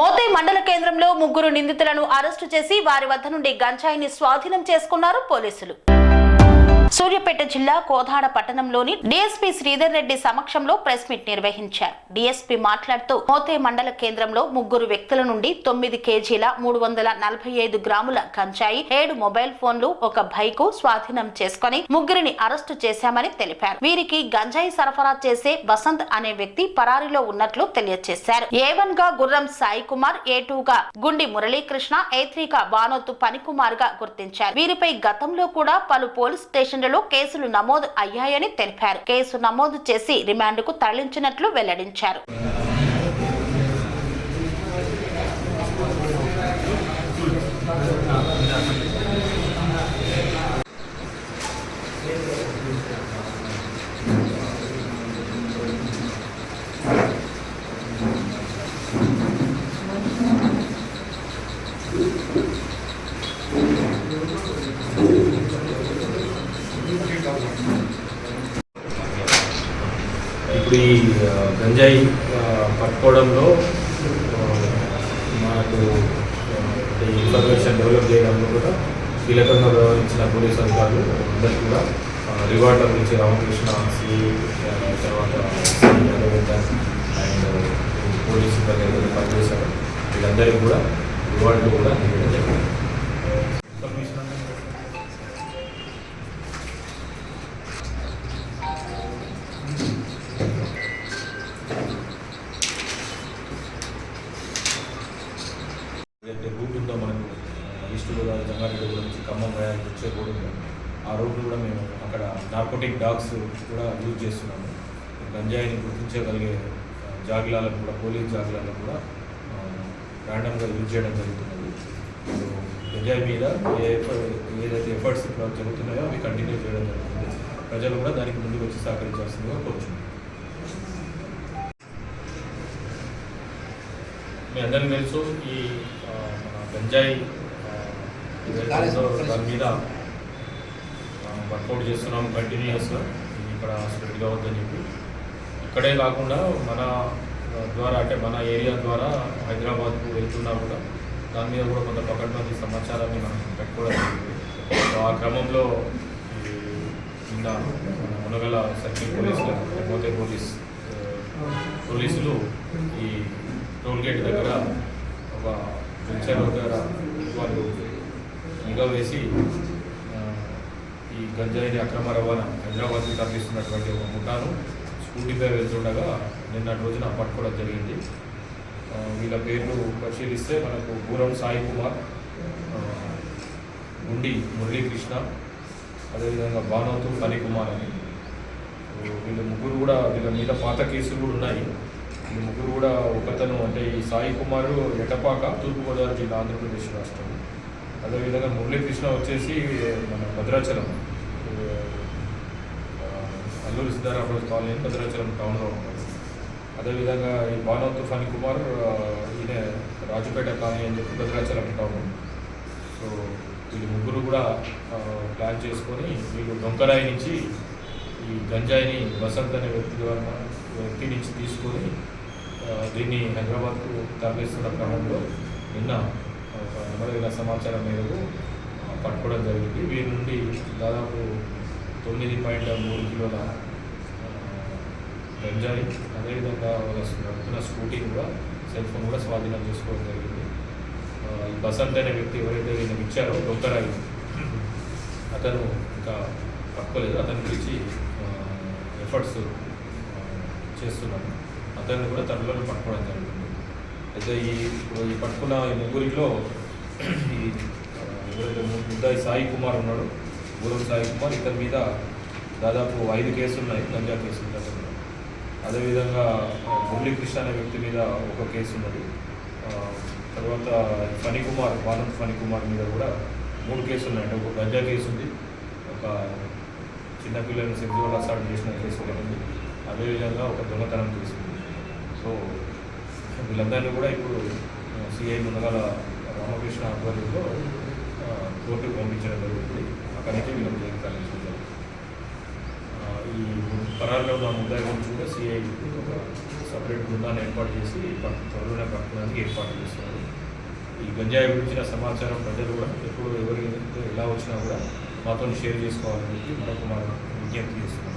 మోతే మండల కేంద్రంలో ముగ్గురు నిందితులను అరెస్టు చేసి వారి వద్ద నుండి గంజాయిని స్వాధీనం చేసుకున్నారు పోలీసులు. సూర్యాపేట జిల్లా కోదాడ పట్టణంలోని డీఎస్పీ శ్రీధర్ రెడ్డి సమక్షంలో ప్రెస్ మీట్ నిర్వహించారు. డీఎస్పీ మాట్లాడుతూ మోతే మండల కేంద్రంలో ముగ్గురు వ్యక్తుల నుండి తొమ్మిది కేజీల మూడు వందల నలభై ఐదు గ్రాముల గంజాయి ఏడు మొబైల్ ఫోన్లు ఒక బైకు స్వాధీనం చేసుకుని ముగ్గురిని అరెస్టు చేశామని తెలిపారు. వీరికి గంజాయి సరఫరా చేసే వసంత్ అనే వ్యక్తి పరారీలో ఉన్నట్లు తెలియజేశారు. ఏ వన్గా గుర్రం సాయి కుమార్ ఏ టూ గా గుండి మురళీకృష్ణ ఏ త్రీ గా బానోతు పనికుమార్గా గుర్తించారు. వీరిపై గతంలో కూడా పలు పోలీస్ స్టేషన్ స్టేషన్లలో కేసులు నమోదు అయ్యాయని తెలిపారు. కేసు నమోదు చేసి రిమాండ్కు తరలించినట్లు వెల్లడించారు. ఇప్పుడు ఈ గంజాయి పట్టుకోవడంలో మనకు ఈ ఇన్ఫర్మేషన్ డెవలప్ చేయడంలో కూడా కీలకంగా వ్యవహరించిన పోలీస్ అధికారులు అందరికీ కూడా రివార్డ్ గురించి రామకృష్ణ సి తర్వాత అండ్ పోలీసు పనిచేశారు. వీళ్ళందరికీ కూడా రివార్డులు కూడా ఇవ్వడం జరిగింది. ఈస్ట్ జంగారెడ్డి గురించి ఖమ్మం వేయాలి వచ్చే రోడ్ ఆ రోడ్డు కూడా మేము అక్కడ నార్కోటిక్ డాగ్స్ కూడా యూజ్ చేస్తున్నాము. గంజాయిని గుర్తించగలిగే జాగిలాలకు కూడా పోలీస్ జాగిలాలకు కూడా ర్యాండమ్గా యూజ్ చేయడం జరుగుతున్నది. సో, గంజాయి మీద ఏ ఏదైతే ఎఫర్ట్స్ ఇప్పుడు జరుగుతున్నాయో అవి కంటిన్యూ చేయడం జరుగుతుంది. ప్రజలు కూడా దానికి ముందుకు వచ్చి సహకరించాల్సిందిగా కోరుచున్నాం. మీ అందరికీ తెలుసు ఈ మన గంజాయి దాని మీద వర్కౌట్ చేస్తున్నాం కంటిన్యూస్గా ఇక్కడ స్ప్రెడ్ కావద్దని చెప్పి. ఇక్కడే కాకుండా మన ద్వారా అంటే మన ఏరియా ద్వారా హైదరాబాద్కు వెళ్తున్నా కూడా దాని మీద కూడా కొంత పకడ్బందీ సమాచారాన్ని మనం పెట్టుకోవడం ఆ క్రమంలో నిన్న మన మునగల సర్కిల్ పోలీసులు మోతే పోలీస్ పోలీసులు ఈ టోల్ గేట్ దగ్గర ఒక వెంచర్ దగ్గర వాళ్ళు నిఘా వేసి ఈ గంజాయిని అక్రమ రవాణా హైదరాబాద్కి తరలిస్తున్నటువంటి ఒక ముఠాను స్కూటీపై వెళ్తుండగా నిన్నటి రోజున పట్టుకోవడం జరిగింది. వీళ్ళ పేర్లు పరిశీలిస్తే మనకు పూరం సాయి కుమార్ గుండి మురళీకృష్ణ అదేవిధంగా బానోతు ఫణికుమార్ అని. వీళ్ళ వీళ్ళు ముగ్గురు కూడా వీళ్ళ మీద పాత కేసులు కూడా ఉన్నాయి. ఈ ముగ్గురు కూడా ఒకతను అంటే ఈ సాయి కుమార్ ఎటపాక తూర్పుగోదావరి జిల్లా ఆంధ్రప్రదేశ్ రాష్ట్రం. అదేవిధంగా మురళీకృష్ణ వచ్చేసి మన భద్రాచలం. అల్లూరి సీతారామరాజు కాలనీ భద్రాచలం టౌన్లో ఉంటాడు. అదేవిధంగా ఈ బానవ్ తుఫాని కుమార్ ఈయన రాజుపేట కాలనీ అని చెప్పి భద్రాచలం టౌన్ సో వీళ్ళు ముగ్గురు కూడా ప్లాన్ చేసుకొని వీళ్ళు డొంకరాయి నుంచి ఈ గంజాయిని వసంత్ అనే వ్యక్తి ద్వారా వ్యక్తి నుంచి తీసుకొని దీన్ని హైదరాబాద్కు తరలిస్తున్న క్రమంలో నిన్న ఒక నెమ్మదిగా సమాచారం మేరకు పట్టుకోవడం జరిగింది. వీరి నుండి దాదాపు తొమ్మిది పాయింట్ మూడు కిలోల గంజాయి అదేవిధంగా ఒక నడుపుతున్న స్కూటీ కూడా సెల్ ఫోన్ కూడా స్వాధీనం చేసుకోవడం జరిగింది. ఈ బసంత్ అనే వ్యక్తి ఎవరైతే నేను ఇచ్చారో డొక్కరాయి అతను ఇంకా పట్టుకోలేదు. అతని గురించి ఎఫర్ట్స్ చేస్తున్నాము అతన్ని కూడా త్వరలో పట్టుకోవడం జరిగింది. అయితే ఈ ఈ పట్టుకున్న ఈ ముగ్గురిలో ఈ ఎవరైతే ముద్దాయి సాయి కుమార్ ఉన్నాడు గురువు సాయి కుమార్ ఇతని మీద దాదాపు ఐదు కేసులు ఉన్నాయి గంజా కేసులు దగ్గర అదేవిధంగా మురళీకృష్ణ అనే వ్యక్తి మీద ఒక కేసు ఉన్నది తర్వాత ఫణి కుమార్ వానంత్ ఫణి కుమార్ మీద కూడా మూడు కేసులు ఉన్నాయి అంటే ఒక గంజా కేసు ఉంది ఒక చిన్నపిల్లలను సెక్సువల్ అసాల్ట్ చేసిన కేసు ఒకటి ఉంది. అదేవిధంగా ఒక దొంగతనం కేసు ఉంది సో వీళ్ళందరినీ కూడా ఇప్పుడు సిఐ ముందుగల రామకృష్ణ ఆధ్వర్యంలో కోర్టుకు పంపించడం జరుగుతుంది. అక్కడి నుంచి వీళ్ళని జైలు తరలించడం ఆ, ఈ పరాల్లో ఉన్న ముద్దాయి గురించి కూడా సిఐ ఒక సపరేట్ బృందాన్ని ఏర్పాటు చేసి త్వరలోనే పట్టడానికి ఏర్పాటు చేస్తున్నారు. ఈ గంజాయి గురించిన సమాచారం ప్రజలు కూడా ఎప్పుడు ఎవరి ఎలా వచ్చినా కూడా మాతో షేర్ చేసుకోవాలని చెప్పి మరొక మనం విజ్ఞప్తి చేస్తున్నాం.